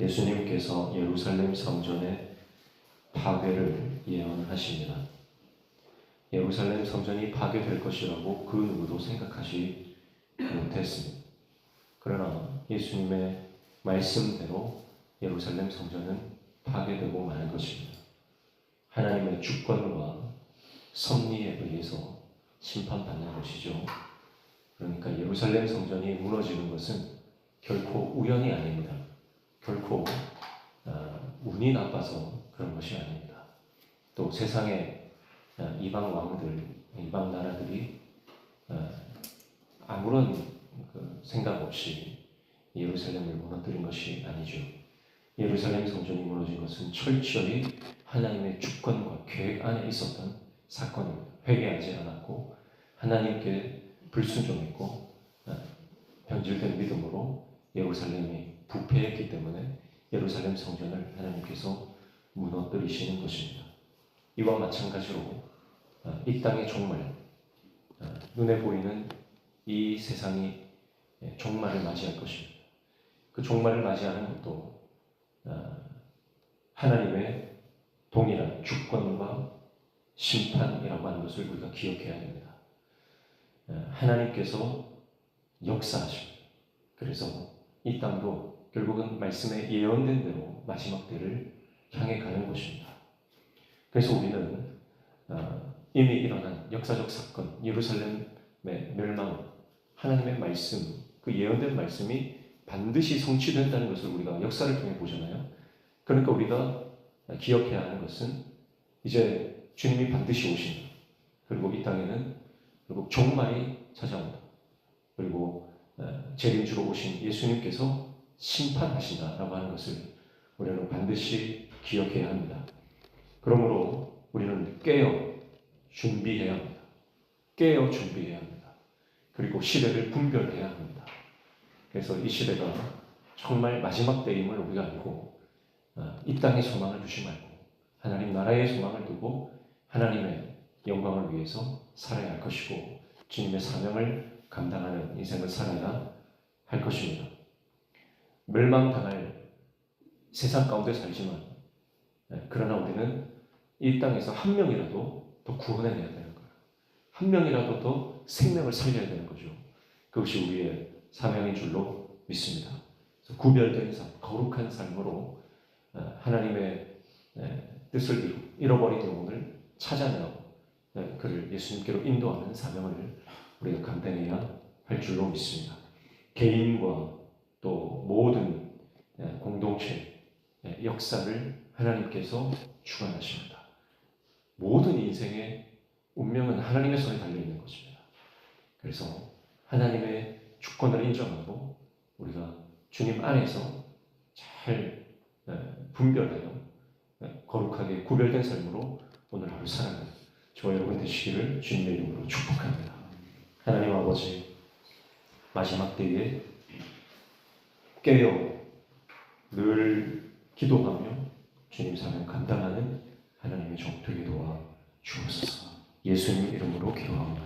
예수님께서 예루살렘 성전의 파괴를 예언하십니다. 예루살렘 성전이 파괴될 것이라고 그 누구도 생각하지 못했습니다. 그러나 예수님의 말씀대로 예루살렘 성전은 파괴되고 마는 것입니다. 하나님의 주권과 섭리에 의해서 심판받는 것이죠. 그러니까 예루살렘 성전이 무너지는 것은 결코 우연이 아닙니다. 결코 아, 운이 나빠서 그런 것이 아닙니다. 또 세상의 아, 이방 왕들, 이방 나라들이 아, 아무런 그 생각 없이 예루살렘을 무너뜨린 것이 아니죠. 예루살렘 성전이 무너진 것은 철저히 하나님의 주권과 계획 안에 있었던 사건입니다. 회개하지 않았고 하나님께 불순종했고 아, 변질된 믿음으로 예루살렘이 부패했기 때문에 예루살렘 성전을 하나님께서 무너뜨리시는 것입니다. 이와 마찬가지로 아, 이 땅의 종말, 아, 눈에 보이는 이 세상이 예, 종말을 맞이할 것입니다. 그 종말을 맞이하는 것도 아, 하나님의 동일한 주권과 심판이라고 하는 것을 우리가 기억해야 됩니다. 아, 하나님께서 역사하십니다. 그래서 이 땅도 결국은 말씀에 예언된 대로 마지막 때를 향해 가는 것입니다. 그래서 우리는 아, 이미 일어난 역사적 사건, 예루살렘의 멸망, 하나님의 말씀, 그 예언된 말씀이 반드시 성취된다는 것을 우리가 역사를 통해 보잖아요. 그러니까 우리가 기억해야 하는 것은 이제 주님이 반드시 오신다. 그리고 이 땅에는 결국 종말이 찾아온다. 그리고 어, 재림주로 오신 예수님께서 심판하신다라고 하는 것을 우리는 반드시 기억해야 합니다. 그러므로 우리는 깨어 준비해야 합니다. 깨어 준비해야 합니다. 그리고 시대를 분별해야 합니다. 그래서 이 시대가 정말 마지막 때임을 우리가 알고 어, 이 땅의 소망을 두지 말고 하나님 나라의 소망을 두고 하나님의 영광을 위해서 살아야 할 것이고 주님의 사명을 감당하는 인생을 살아야 할 것입니다. 멸망당할 세상 가운데 살지만 네, 그러나 우리는 이 땅에서 한 명이라도 더 구원해내야 되는 거예요. 한 명이라도 더 생명을 살려야 되는 거죠. 그것이 우리의 사명인 줄로 믿습니다. 구별된 삶, 거룩한 삶으로 어, 하나님의 네, 뜻을 이루, 잃어버린 영혼을 찾아내고 네, 그를 예수님께로 인도하는 사명을 우리가 감당해야 할 줄로 믿습니다. 개인과 또 모든 네, 공동체 네, 역사를 하나님께서 주관하십니다. 모든 인생의 운명은 하나님의 손에 달려 있는 것입니다. 그래서 하나님의 주권을 인정하고 우리가 주님 안에서 잘 네, 분별하여 네, 거룩하게 구별된 삶으로 오늘 하루 살아가는 저와 여러분 되시기를 주님의 이름으로 축복합니다. 하나님 아버지 마지막 때에 깨어 늘 기도하며 주님 사명 감당하는 하나님의 종 되게 도와 주옵소서. 예수님 이름으로. 아멘.